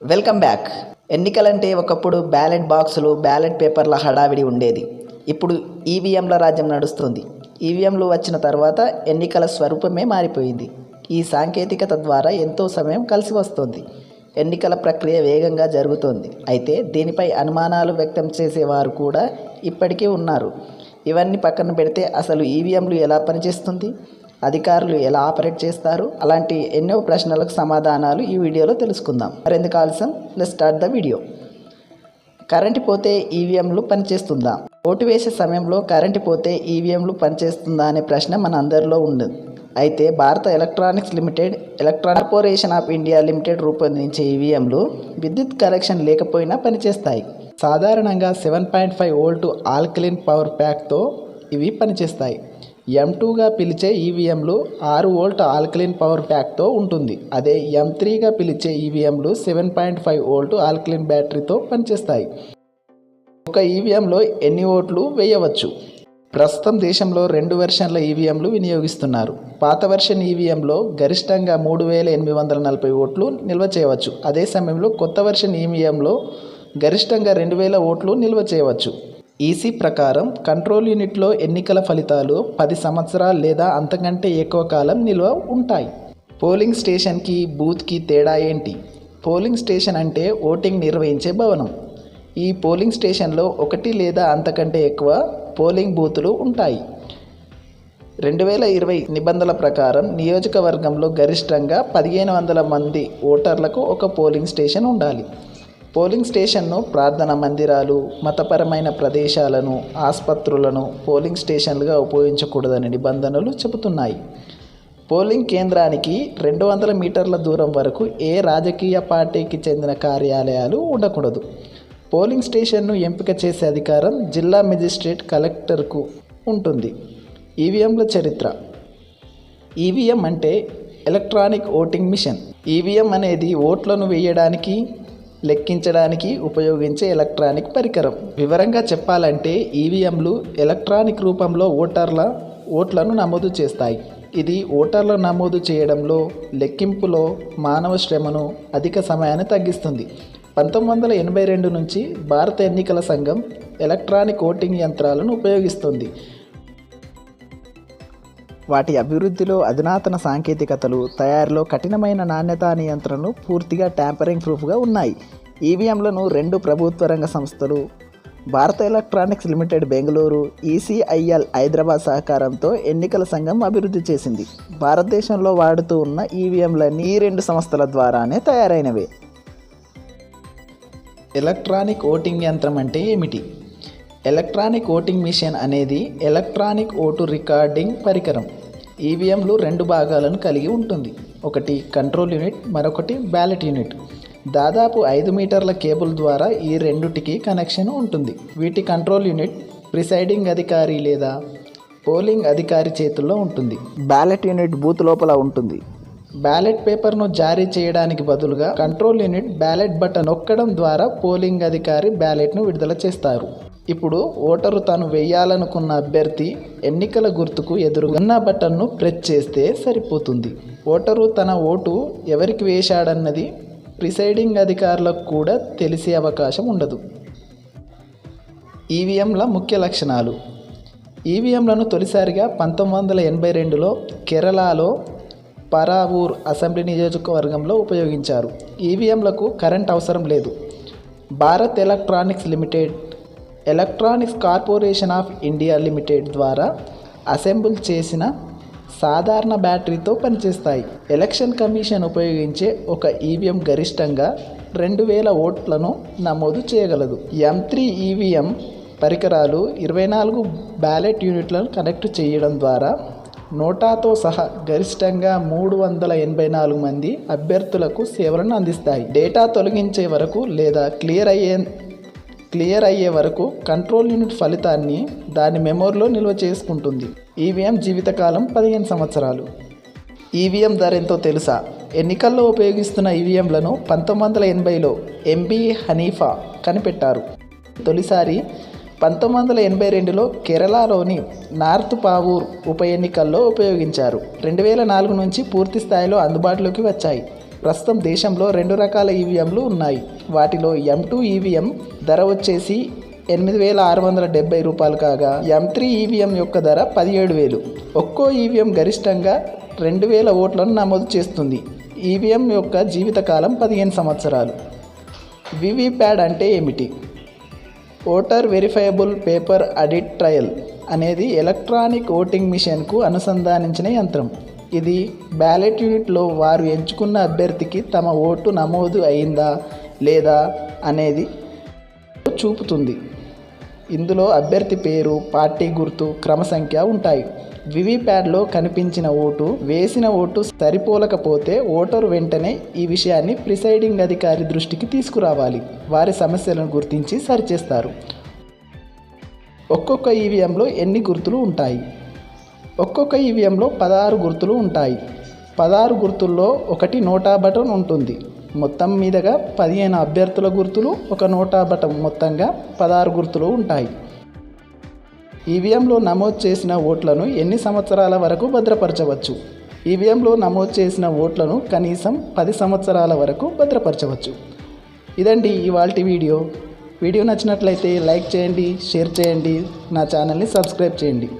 Welcome back ఎన్నికలంటే ఒకప్పుడు ballot బాక్సులు ballot పేపర్ల హడావిడి ఉండేది. ఇప్పుడు ఈవీఎంల రాజ్యం నడుస్తుంది. ఈవీఎంలు వచ్చిన తర్వాత ఎన్నికల స్వరూపమే మారిపోయింది. ఈ సాంకేతికత ద్వారా ఎంతో సమయం కలిసి వస్తుంది. ఎన్నికల ప్రక్రియ వేగంగా జరుగుతోంది. అయితే దీనిపై అనుమానాలు వ్యక్తం చేసేవారు కూడా ఇప్పటికీ ఉన్నారు. ఇవన్నీ పక్కన పెడితే అసలు ఈవీఎంలు ఎలా పనిచేస్తుంది? అధికారులు ఎలా ఆపరేట్ చేస్తారు? అలాంటి ఎన్నో ప్రశ్నలకు సమాధానాలు ఈ వీడియోలో తెలుసుకుందాం. మరెందుకు ఆలస్యం? Let start the video current పోతే ఈవీఎంలు పనిచేస్తుందా? ఓటు వేసే సమయంలో కరెంటు పోతే ఈవీఎంలు పనిచేస్తుందా అనే ప్రశ్న మన అందరిలో ఉంది. అయితే Bharat Electronics Limited Electronic Corporation of India Limited రూపొందించే ఈవీఎంలు విద్యుత్ కనెక్షన్ లేకపోయినా పనిచేస్తాయి. సాధారణంగా seven point five volt alkaline power ప్యాక్తో ఇవి పనిచేస్తాయి. ఎం టూగా పిలిచే ఈవీఎంలు ఆరు వోల్ట్ ఆల్కలిన్ పవర్ ప్యాక్తో ఉంటుంది. అదే ఎం త్రీగా పిలిచే ఈవీఎంలు seven point five volt alkaline బ్యాటరీతో పనిచేస్తాయి. ఒక ఈవీఎంలో ఎన్ని ఓట్లు వేయవచ్చు? ప్రస్తుతం దేశంలో రెండు వెర్షన్ల ఈవీఎంలు వినియోగిస్తున్నారు. పాత వెర్షన్ ఈవీఎంలో గరిష్టంగా మూడు వేల ఎనిమిది వందల నలభై ఓట్లు నిల్వ చేయవచ్చు. అదే సమయంలో కొత్త వెర్షన్ ఈవీఎంలో గరిష్టంగా రెండు వేల ఓట్లు నిల్వ చేయవచ్చు. ఈసీ ప్రకారం కంట్రోల్ యూనిట్లో ఎన్నికల ఫలితాలు పది సంవత్సరాలు లేదా అంతకంటే ఎక్కువ కాలం నిల్వ ఉంటాయి. పోలింగ్ స్టేషన్కి బూత్కి తేడా ఏంటి? పోలింగ్ స్టేషన్ అంటే ఓటింగ్ నిర్వహించే భవనం. ఈ పోలింగ్ స్టేషన్లో ఒకటి లేదా అంతకంటే ఎక్కువ పోలింగ్ బూతులు ఉంటాయి. రెండు వేల ఇరవై నిబంధనల ప్రకారం నియోజకవర్గంలో గరిష్టంగా పదిహేను వందల మంది ఓటర్లకు ఒక పోలింగ్ స్టేషన్ ఉండాలి. పోలింగ్ స్టేషన్ను ప్రార్థన మందిరాలు మతపరమైన ప్రదేశాలను ఆసుపత్రులను పోలింగ్ స్టేషన్లుగా ఉపయోగించకూడదని నిబంధనలు చెబుతున్నాయి. పోలింగ్ కేంద్రానికి రెండు వందల మీటర్ల దూరం వరకు ఏ రాజకీయ పార్టీకి చెందిన కార్యాలయాలు ఉండకూడదు. పోలింగ్ స్టేషన్ను ఎంపిక చేసే అధికారం జిల్లా మెజిస్ట్రేట్ కలెక్టర్కు ఉంటుంది. ఈవీఎంల చరిత్ర. ఈవీఎం అంటే ఎలక్ట్రానిక్ ఓటింగ్ మిషన్. ఈవీఎం అనేది ఓట్లను వేయడానికి లెక్కించడానికి ఉపయోగించే ఎలక్ట్రానిక్ పరికరం. వివరంగా చెప్పాలంటే ఈవీఎంలు ఎలక్ట్రానిక్ రూపంలో ఓటర్ల ఓట్లను నమోదు చేస్తాయి. ఇది ఓటర్ల నమోదు చేయడంలో లెక్కింపులో మానవ శ్రమను అధిక సమయాన్ని తగ్గిస్తుంది. పంతొమ్మిది వందల ఎనభై రెండు నుంచి భారత ఎన్నికల సంఘం ఎలక్ట్రానిక్ ఓటింగ్ యంత్రాలను ఉపయోగిస్తుంది. వాటి అభివృద్ధిలో అధునాతన సాంకేతికతలు తయారీలో కఠినమైన నాణ్యతా నియంత్రణలు పూర్తిగా ట్యాంపరింగ్ ప్రూఫ్గా ఉన్నాయి. ఈవీఎంలను రెండు ప్రభుత్వ రంగ సంస్థలు Bharat Electronics Limited Bengaluru ECIL Hyderabad సహకారంతో ఎన్నికల సంఘం అభివృద్ధి చేసింది. భారతదేశంలో వాడుతూ ఉన్న ఈవీఎంలన్నీ ఈ రెండు సంస్థల ద్వారానే తయారైనవే. ఎలక్ట్రానిక్ ఓటింగ్ యంత్రం అంటే ఏమిటి? ఎలక్ట్రానిక్ ఓటింగ్ మిషన్ అనేది ఎలక్ట్రానిక్ ఓటు రికార్డింగ్ పరికరం. ఈవీఎంలు రెండు భాగాలను కలిగి ఉంటుంది. ఒకటి కంట్రోల్ యూనిట్ మరొకటి బ్యాలెట్ యూనిట్. దాదాపు ఐదు మీటర్ల కేబుల్ ద్వారా ఈ రెండుటికి కనెక్షన్ ఉంటుంది. వీటి కంట్రోల్ యూనిట్ ప్రిసైడింగ్ అధికారి లేదా పోలింగ్ అధికారి చేతుల్లో ఉంటుంది. బ్యాలెట్ యూనిట్ బూత్ లోపల ఉంటుంది. బ్యాలెట్ పేపర్ను జారీ చేయడానికి బదులుగా కంట్రోల్ యూనిట్ బ్యాలెట్ బటన్ నొక్కడం ద్వారా పోలింగ్ అధికారి బ్యాలెట్ను విడుదల చేస్తారు. ఇప్పుడు ఓటరు తాను వేయాలనుకున్న అభ్యర్థి ఎన్నికల గుర్తుకు ఎదురుగా బటన్ను ప్రెస్ చేస్తే సరిపోతుంది. ఓటరు తన ఓటు ఎవరికి వేశాడన్నది ప్రిసైడింగ్ అధికారులకు కూడా తెలిసే అవకాశం ఉండదు. ఈవీఎంల ముఖ్య లక్షణాలు. ఈవీఎంలను తొలిసారిగా పంతొమ్మిది వందల ఎనభై రెండులో కేరళలో పరావూర్ అసెంబ్లీ నియోజకవర్గంలో ఉపయోగించారు. ఈవీఎంలకు కరెంట్ అవసరం లేదు. Bharat Electronics Limited Electronics Corporation of India Limited ద్వారా అసెంబుల్ చేసిన సాధారణ బ్యాటరీతో పనిచేస్తాయి. ఎలక్షన్ కమిషన్ ఉపయోగించే ఒక ఈవీఎం గరిష్టంగా రెండు వేల ఓట్లను నమోదు చేయగలదు. ఎం త్రీ ఈవీఎం పరికరాలు ఇరవై నాలుగు బ్యాలెట్ యూనిట్లను కనెక్ట్ చేయడం ద్వారా నోటాతో సహా గరిష్టంగా మూడు వందల ఎనభై నాలుగు మంది అభ్యర్థులకు సేవలను అందిస్తాయి. డేటా తొలగించే వరకు లేదా క్లియర్ అయ్యే క్లియర్ అయ్యే వరకు కంట్రోల్ యూనిట్ ఫలితాన్ని దాని మెమోరీలో నిల్వ చేసుకుంటుంది. ఈవీఎం జీవితకాలం పదిహేను సంవత్సరాలు. ఈవీఎం ధర ఎంతో తెలుసా? ఎన్నికల్లో ఉపయోగిస్తున్న ఈవీఎంలను పంతొమ్మిది వందల ఎనభైలో ఎంబీ హనీఫా కనిపెట్టారు. తొలిసారి పంతొమ్మిది వందల ఎనభై రెండులో కేరళలోని నార్త్ పావూర్ ఉప ఎన్నికల్లో ఉపయోగించారు. రెండు వేల నాలుగు నుంచి పూర్తి స్థాయిలో అందుబాటులోకి వచ్చాయి. ప్రస్తుతం దేశంలో రెండు రకాల ఈవీఎంలు ఉన్నాయి. వాటిలో ఎం టూ ఈవీఎం ధర వచ్చేసి ఎనిమిది వేల ఆరు వందల డెబ్బై రూపాయలు కాగా ఎం త్రీ ఈవీఎం యొక్క ధర పదిహేడు వేలు. ఒక్కో ఈవీఎం గరిష్టంగా రెండు వేల ఓట్లను నమోదు చేస్తుంది. ఈవీఎం యొక్క జీవితకాలం పదిహేను సంవత్సరాలు. వివిప్యాడ్ అంటే ఏమిటి? Voter verifiable paper audit trail అనేది ఎలక్ట్రానిక్ ఓటింగ్ మిషన్కు అనుసంధానించిన యంత్రం. ఇది బ్యాలెట్ యూనిట్లో వారు ఎంచుకున్న అభ్యర్థికి తమ ఓటు నమోదు అయిందా లేదా అనేది చూపుతుంది. ఇందులో అభ్యర్థి పేరు పార్టీ గుర్తు క్రమ సంఖ్య ఉంటాయి. వివిప్యాడ్లో కనిపించిన ఓటు వేసిన ఓటు సరిపోలకపోతే ఓటరు వెంటనే ఈ విషయాన్ని ప్రిసైడింగ్ అధికారి దృష్టికి తీసుకురావాలి. వారి సమస్యలను గుర్తించి సరిచేస్తారు. ఒక్కొక్క ఈవీఎంలో ఎన్ని గుర్తులు ఉంటాయి? ఒక్కొక్క ఈవీఎంలో పదహారు గుర్తులు ఉంటాయి. పదహారు గుర్తుల్లో ఒకటి నోటా బటన్ ఉంటుంది. మొత్తం మీదుగా పదిహేను అభ్యర్థుల గుర్తులు ఒక నోటా బటన్ మొత్తంగా పదహారు గుర్తులు ఉంటాయి. ఈవీఎంలో నమోదు చేసిన ఓట్లను ఎన్ని సంవత్సరాల వరకు భద్రపరచవచ్చు? ఈవీఎంలో నమోదు చేసిన ఓట్లను కనీసం పది సంవత్సరాల వరకు భద్రపరచవచ్చు. ఇదండి ఇవాళ వీడియో. వీడియో నచ్చినట్లయితే లైక్ చేయండి షేర్ చేయండి నా ఛానల్ని సబ్స్క్రైబ్ చేయండి.